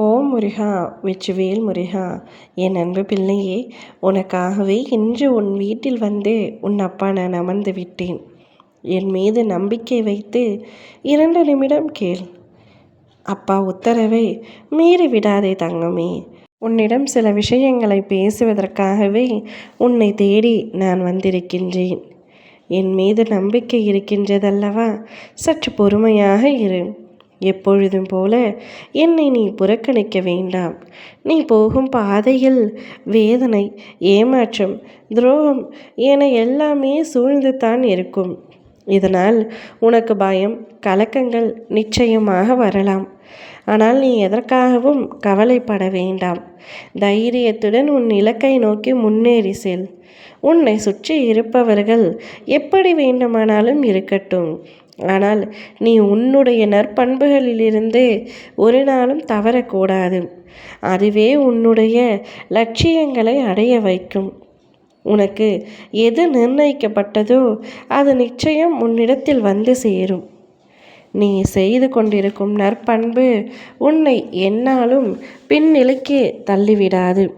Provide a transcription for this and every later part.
ஓம் முருகா வெச்சுவேல் முருகா என் அன்பு பிள்ளையே உனக்காகவே இன்று உன் வீட்டில் வந்து உன் அப்பா நான் அமர்ந்து விட்டேன். என் மீது நம்பிக்கை வைத்து இரண்டு நிமிடம் கேள். அப்பா உத்தரவை மீறி விடாதே தங்கமே. உன்னிடம் சில விஷயங்களை பேசுவதற்காகவே உன்னை தேடி நான் வந்திருக்கின்றேன். என் மீது நம்பிக்கை இருக்கின்றதல்லவா? சற்று பொறுமையாக இரு. எப்பொழுதும் போல என்னை நீ புறக்கணிக்க வேண்டாம். நீ போகும் பாதையில் வேதனை ஏமாற்றம் துரோகம் என எல்லாமே சூழ்ந்து தான் இருக்கும். இதனால் உனக்கு பயம் கலக்கங்கள் நிச்சயமாக வரலாம். ஆனால் நீ எதற்காகவும் கவலைப்பட வேண்டாம். தைரியத்துடன் உன் இலக்கை நோக்கி முன்னேறி செல். உன்னை சுற்றி இருப்பவர்கள் எப்படி வேண்டுமானாலும் இருக்கட்டும். ஆனால் நீ உன்னுடைய நற்பண்புகளிலிருந்து ஒரு நாளும் தவறக்கூடாது. அதுவே உன்னுடைய லட்சியங்களை அடைய வைக்கும். உனக்கு எது நிர்ணயிக்கப்பட்டதோ அது நிச்சயம் உன்னிடத்தில் வந்து சேரும். நீ செய்து கொண்டிருக்கும் நற்பண்பு உன்னை என்னாலும் பின்னிலைக்கு தள்ளிவிடாது.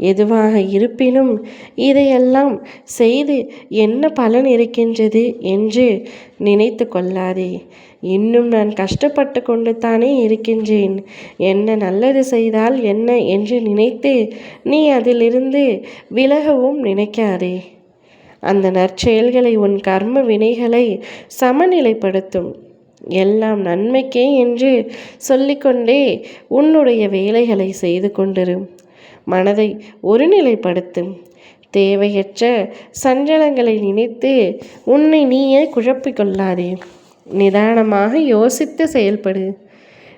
எதுவாக இருப்பினும் இதையெல்லாம் செய்து என்ன பலன் இருக்கின்றது என்று நினைத்து கொள்ளாதே. இன்னும் நான் கஷ்டப்பட்டு கொண்டு தானே இருக்கின்றேன். என்ன நல்லது செய்தால் என்ன என்று நினைத்து நீ அதிலிருந்து விலகவும் நினைக்காதே. அந்த நற்செயல்களை உன் கர்ம வினைகளை சமநிலைப்படுத்தும். எல்லாம் நன்மைக்கே என்று சொல்லிக்கொண்டே உன்னுடைய வேலைகளை செய்து கொண்டிரும் மனதை ஒருநிலைப்படுத்தும். தேவையற்ற சஞ்சலங்களை நினைத்து உன்னை நீயே குழப்பிக்கொள்ளாதே. நிதானமாக யோசித்து செயல்படு.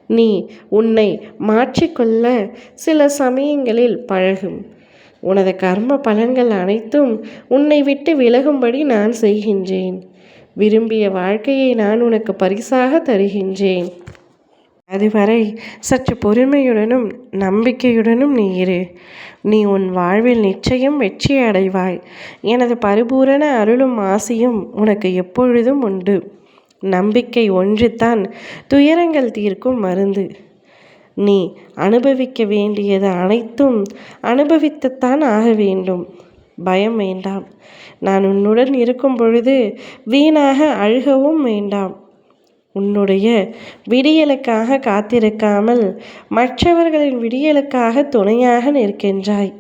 நீ உன்னை மாற்றிக்கொள்ள சில சமயங்களில் பழகும். உனது கர்ம பலன்கள் அனைத்தும் உன்னை விட்டு விலகும்படி நான் செய்கின்றேன். விரும்பிய வாழ்க்கையை நான் உனக்கு பரிசாக தருகின்றேன். அதுவரை சற்று பொறுமையுடனும் நம்பிக்கையுடனும் நீ இரு. நீ உன் வாழ்வில் நிச்சயம் வெற்றி அடைவாய். எனது பரிபூரண அருளும் ஆசையும் உனக்கு எப்பொழுதும் உண்டு. நம்பிக்கை ஒன்றுதான் துயரங்கள் தீர்க்கும் மருந்து. நீ அனுபவிக்க வேண்டியது அனைத்தும் அனுபவித்துத்தான் ஆக வேண்டும். பயம் வேண்டாம். நான் உன்னுடன் இருக்கும் பொழுது வீணாக அழுகவும் வேண்டாம். உன்னுடைய விடியலுக்காக காத்திருக்காமல் மற்றவர்களின் விடியலுக்காக துணையாக நிற்கின்றாய்.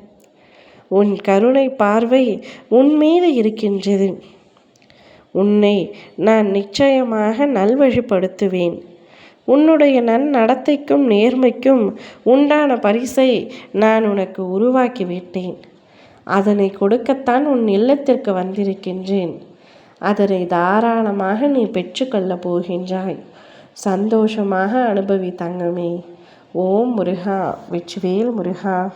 உன் கருணை பார்வை உன் மீது இருக்கின்றது. உன்னை நான் நிச்சயமாக நல்வழிப்படுத்துவேன். உன்னுடைய நன்னடத்தைக்கும் நேர்மைக்கும் உண்டான பரிசை நான் உனக்கு உருவாக்கி விட்டேன் அதனை கொடுக்கத்தான் உன் இல்லத்திற்கு வந்திருக்கின்றேன். அதனை தாராளமாக நீ பெற்றுக்கொள்ளப் போகின்றாய். சந்தோஷமாக அனுபவி தங்கமே. ஓம் முருகா வெற்றிவேல் முருகா.